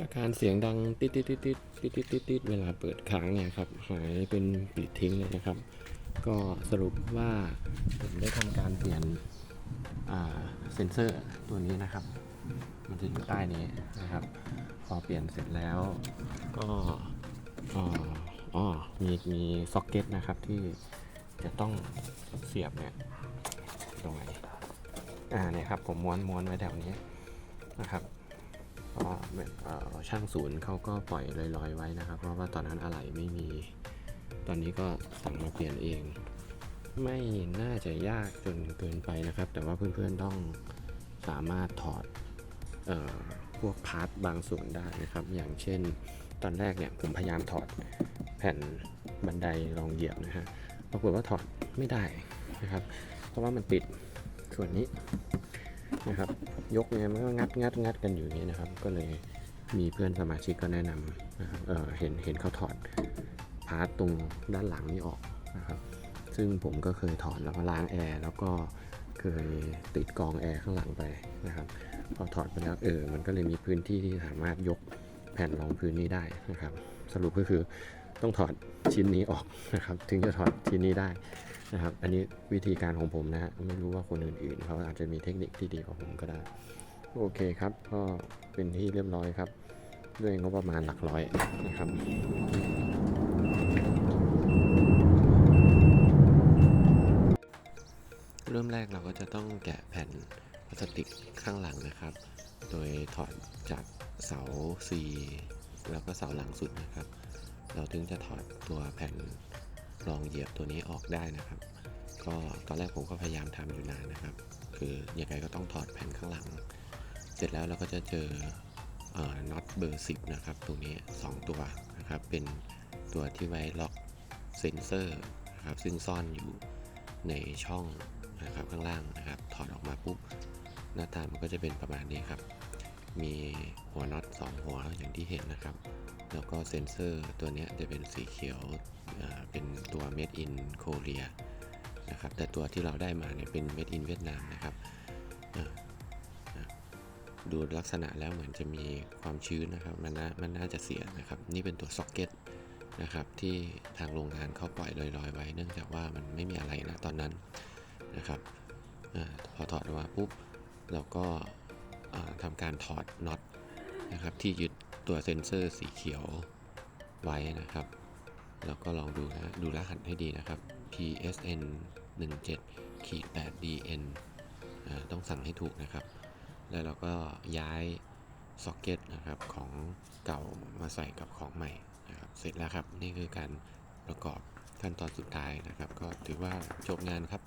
อาการเสียงดังติดติดติดติดติดติดติดติดเวลาเปิดค้างเนี่ยครับหายเป็นปิดทิ้งเลยนะครับ ก็สรุปว่าผมได้ทำการเปลี่ยนเซนเซอร์ตัวนี้นะครับ มันจะอยู่ใต้นี้นะครับ พอเปลี่ยนเสร็จแล้วก็อ๋อมีมีซ็อกเก็ตนะครับที่จะต้องเสียบเนี่ยตรงไหนอ่าเนี่ยครับผมม้วนม้วนไว้แถวนี้นะครับ เหมือนเอ่อช่างศูนย์เขาก็ปล่อยลอยๆไว้นะครับ เพราะว่าตอนนั้นอะไหล่ไม่มี ตอนนี้ก็สั่งมาเปลี่ยนเอง ไม่น่าจะยากจนเกินไปนะครับ แต่ว่าเพื่อนๆต้องสามารถถอดออพวกพาร์ทบางส่วนได้นะครับ อย่างเช่น ตอนแรกเนี่ยผมพยายามถอดแผ่นบันไดรองเหยียบนะฮะปรากฏว่าถอดไม่ได้นะครับ เพราะว่ามันติดส่วนนี้ นะครับ ยกเนี่ยมันก็งัดงัดงัดกันอยู่นี้นะครับ ก็เลยมีเพื่อนสมาชิกก็แนะนำนะครับเเห็นเห็นเขาถอดพาร์ตตรงด้านหลังนี้ออกนะครับ ซึ่งผมก็เคยถอดแล้วก็ล้างแอร์แล้วก็เคยติดกองแอร์ข้างหลังไปนะครับ พอถอดไปแล้วเออ มันก็เลยมีพื้นที่ที่สามารถยก แผ่นรองพื้นนี้ได้นะครับ สรุปก็คือต้องถอดชิ้นนี้ออกนะครับ ถึงจะถอดชิ้นนี้ได้นะครับ อันนี้วิธีการของผมนะฮะไม่รู้ว่าคนอื่นๆ เขาอาจจะมีเทคนิคที่ดีกว่าผมก็ได้ โอเคครับ ก็เป็นที่เรียบร้อยครับ ด้วยงบประมาณหลักร้อยนะครับเริ่มแรกเราก็จะต้องแกะแผ่นพลาสติกข้างหลังนะครับ โดยถอดจาก เสา C แล้วก็เสาหลังสุดนะครับ เราถึงจะถอดตัวแผ่นรองเหยียบตัวนี้ออกได้นะครับ ก็ตอนแรกผมก็พยายามทำอยู่นานนะครับ คือยังไงก็ต้องถอดแผ่นข้างหลัง เสร็จแล้วเราก็จะเจอน็อตเบอร์ 10 นะครับ ตรงนี้ 2 ตัวนะครับ เป็นตัวที่ไว้ล็อกเซนเซอร์นะครับ ซึ่งซ่อนอยู่ในช่องนะครับข้างล่างนะครับ ถอดออกมาปุ๊บ หน้าตามันก็จะเป็นประมาณนี้ครับ มีหัวน็อต2หัวอย่างที่เห็นนะครับ แล้วก็เซนเซอร์ตัวนี้จะเป็นสีเขียวเป็นตัว made in Korea นะครับแต่ตัวที่เราได้มาเนี่ยเป็น made in เวียดนามนะครับดูลักษณะแล้วเหมือนจะมีความชื้นนะครับ มันน่ามันน่าจะเสียนะครับ นี่เป็นตัวซ็อกเก็ตนะครับ ที่ทางโรงงานเขาปล่อยลอยๆไว้ เนื่องจากว่ามันไม่มีอะไรนะตอนนั้นนะครับอพอถอดออกมาปุ๊บเราก็ ทำการถอดน็อตนะครับที่ยึดตัวเซ็นเซอร์สีเขียวไว้นะครับ แล้วก็ลองดูนะดูรหัสให้ดีนะครับ PSN 17ขีด8 DN ต้องสั่งให้ถูกนะครับ แล้วเราก็ย้ายซ็อกเก็ตนะครับของเก่ามาใส่กับของใหม่นะครับ เสร็จแล้วครับ นี่คือการประกอบขั้นตอนสุดท้ายนะครับ ก็ถือว่าจบงานครับ